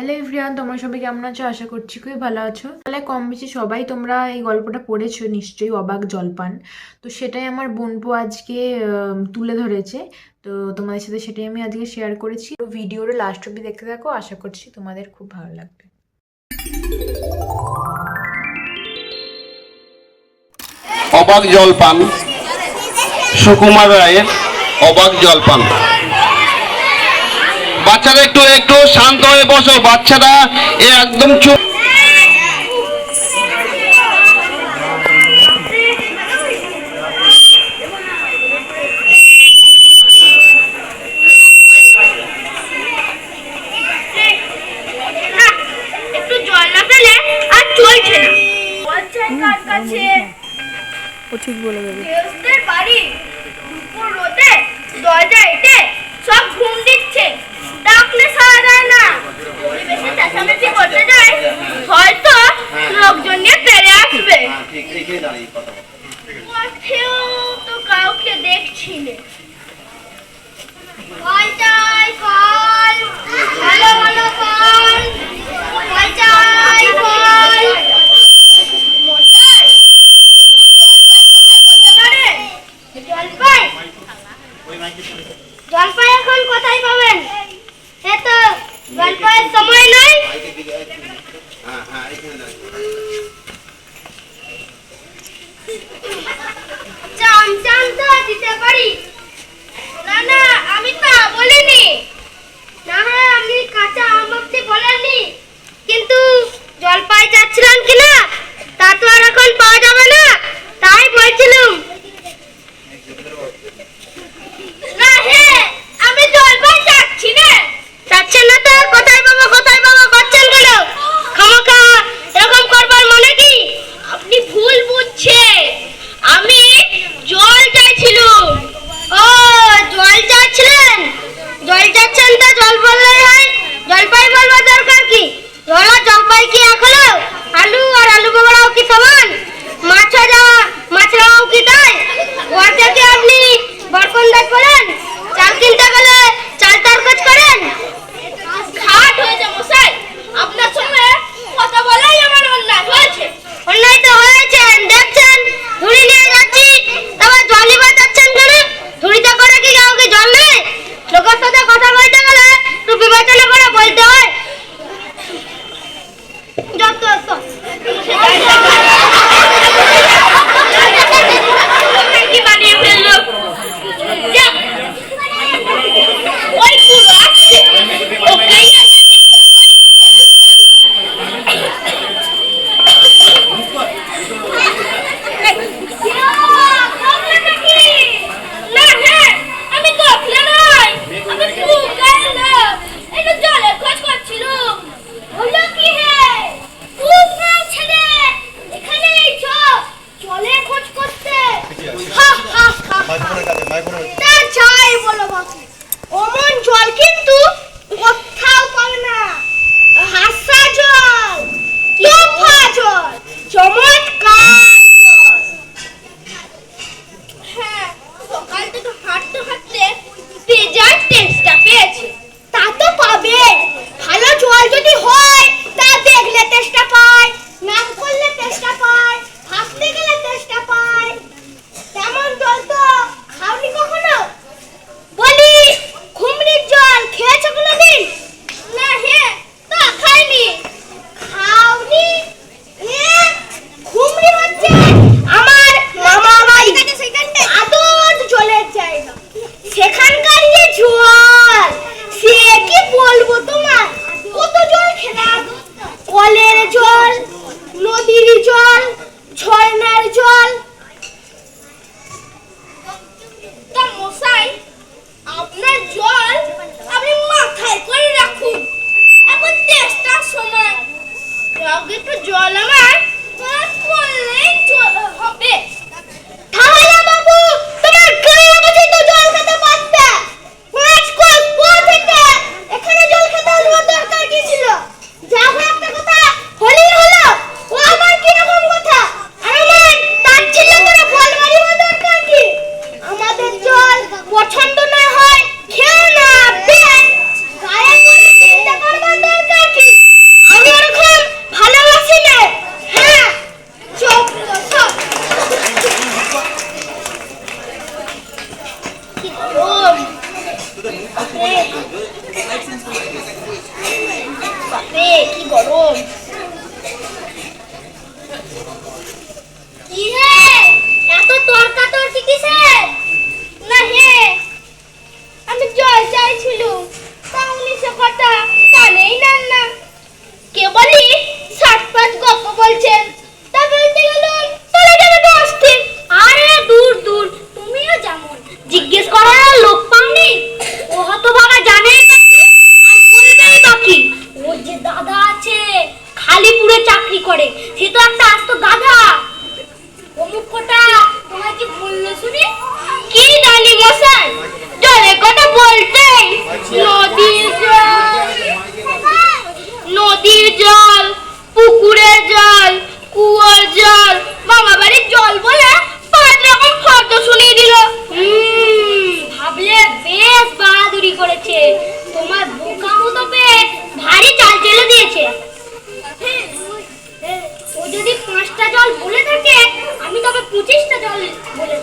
Hello everyone তোমরা সবাই কেমন আছো? আশা করছি খুবই ভালো আছো। তাহলে কম বেশি সবাই তোমরা এই গল্পটা পড়েছো, নিশ্চয়ই অবাক, জলপান। তো সেটাই আমার বোনপো আজকে তুলে ধরেছে। তো তোমাদের সাথে সেটাই আমি আজকে শেয়ার করেছি। তো ভিডিওর লাস্ট অব্দি দেখতে থাকো। আশা করছি তোমাদের খুব ভালো লাগবে। অবাক জলপান। সুকুমার রায়ের অবাক জলপান। বাচ্চারা একটু একটু শান্ত হয়ে বসো। বাচ্চারা এ একদম চুপ। একটু জল না পেলে আর চলছে না। বলছেন কার কাছে? ও ঠিক বলে দেবে। বাড়ি। দুপুর রোদে দরজা এটে সব ঘুম দিচ্ছে। ডাকলে সারা যায় না। পরিবেশে চেঁচামেচি করতে যায় হয়তো লোকজন নিয়ে পেরে আসবে। পথেও তো কাউকে দেখছি না। 家的，你家。এত তর্কা তর্কি কিসের না হে আমি জল চাইছিলুম তা উনি কথা কানেই না কে বলি? সাত পাঁচ গপ্প বলছেন। পঁচিশটা জল বলে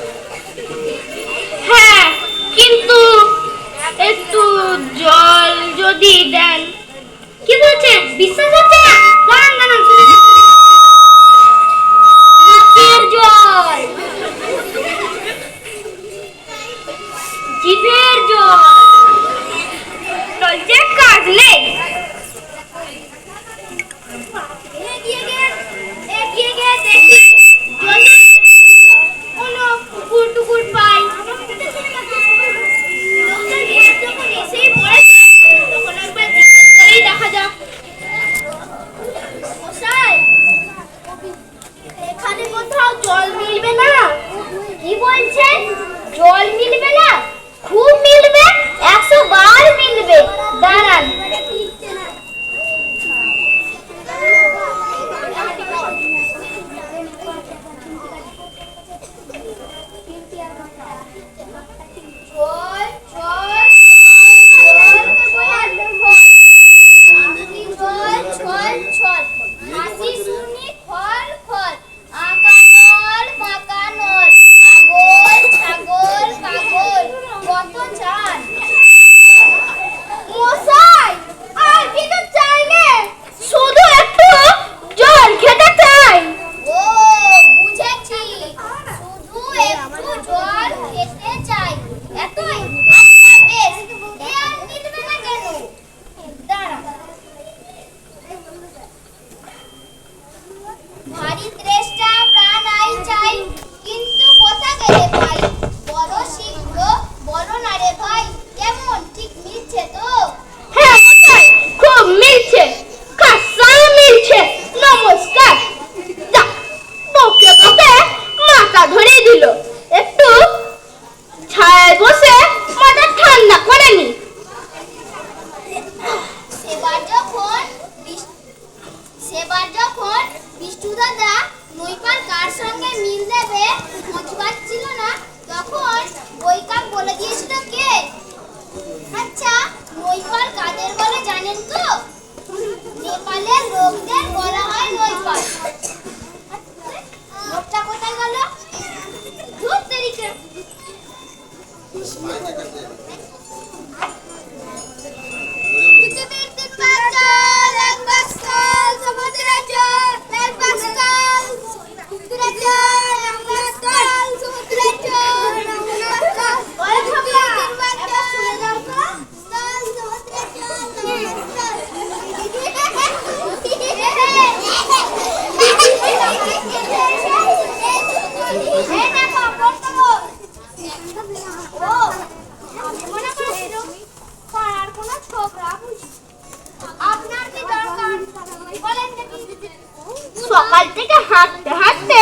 সকাল থেকে হাঁটতে হাঁটতে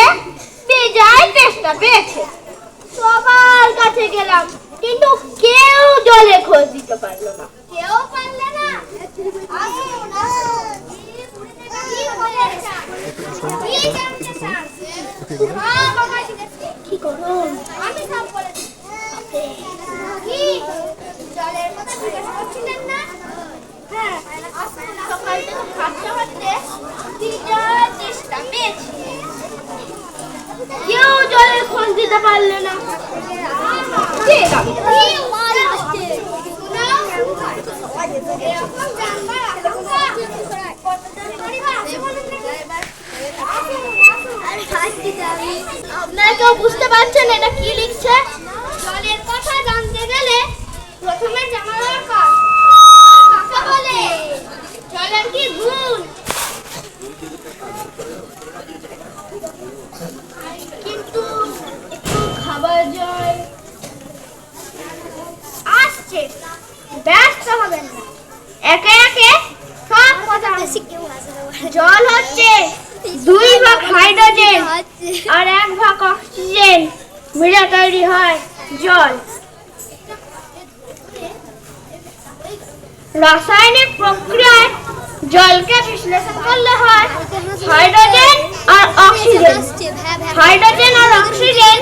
বেজায় চেষ্টা পেয়েছে। সবার কাছে গেলাম, কিন্তু কেউ জলে খোঁজ দিতে পারল না। কেউ পারলে না? হ্যাঁ সকাল থেকে হাঁটতে হাঁটতে কেউ জলের খোঁজ দিতে পারলে না। আপনারা কেউ বুঝতে পারছেন এটা কি লিখছে? জলের কথা জানতে গেলে প্রথমে জল হচ্ছে দুই ভাগ হাইড্রোজেন আর এক ভাগ অক্সিজেন। মিলে তৈরি হয় জল। রাসায়নিক প্রক্রিয়ায় জলকে বিশ্লেষণ করলে হয় হাইড্রোজেন আর অক্সিজেন। হাইড্রোজেন আর অক্সিজেন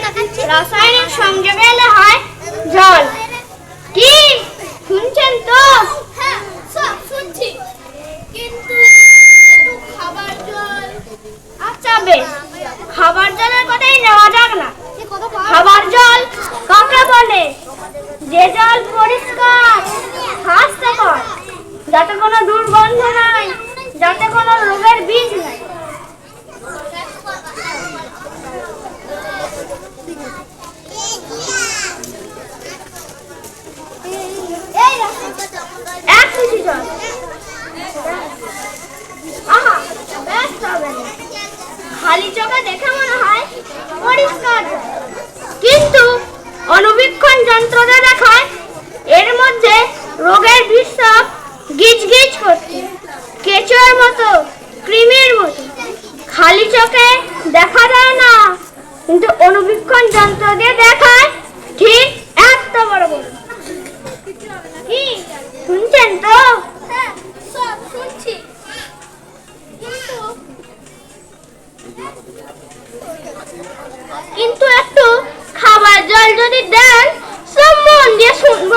কিন্তু একটু খাবার জল যদি দেন সব মন দিয়ে শুনব।